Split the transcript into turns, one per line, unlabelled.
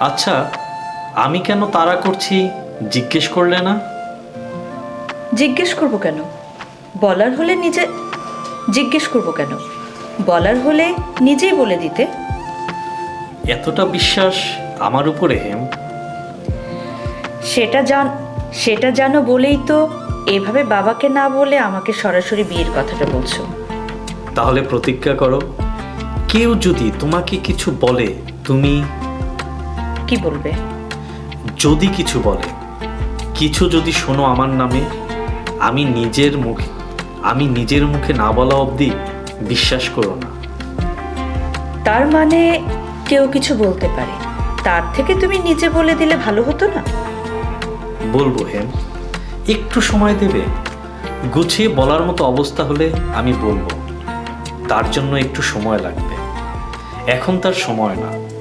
আচ্ছা আমি কেন তাড়া করছি জিজ্ঞেস করলে না?
জিজ্ঞেস করব কেন? বলার হলে নিজে জিজ্ঞেস করব কেন? বলার হলে নিজেই বলে দিতে।
এতটা বিশ্বাস আমার উপরে হেম।
সেটা জান সেটা জানো বলেই তো এভাবে বাবাকে না বলে আমাকে সরাসরি বিয়ের কথাটা বলছো।
তাহলে প্রতিজ্ঞা করো। কেউ যদি তোমাকে কিছু বলে তুমি
কি বলবে?
যদি কিছু বলে কিছু যদি শোনো আমার নামে আমি নিজের মুখে আমি নিজের মুখে না বলা অবধি বিশ্বাস করো না।
তার মানে কেউ কিছু বলতে পারে। তার থেকে তুমি নিজে বলে দিলে ভালো হতো না?
বলব হেম একটু সময় দেবে। গুছিয়ে বলার মতো অবস্থা হলে আমি বলব। তার জন্য একটু সময় লাগবে। এখন তার সময় না।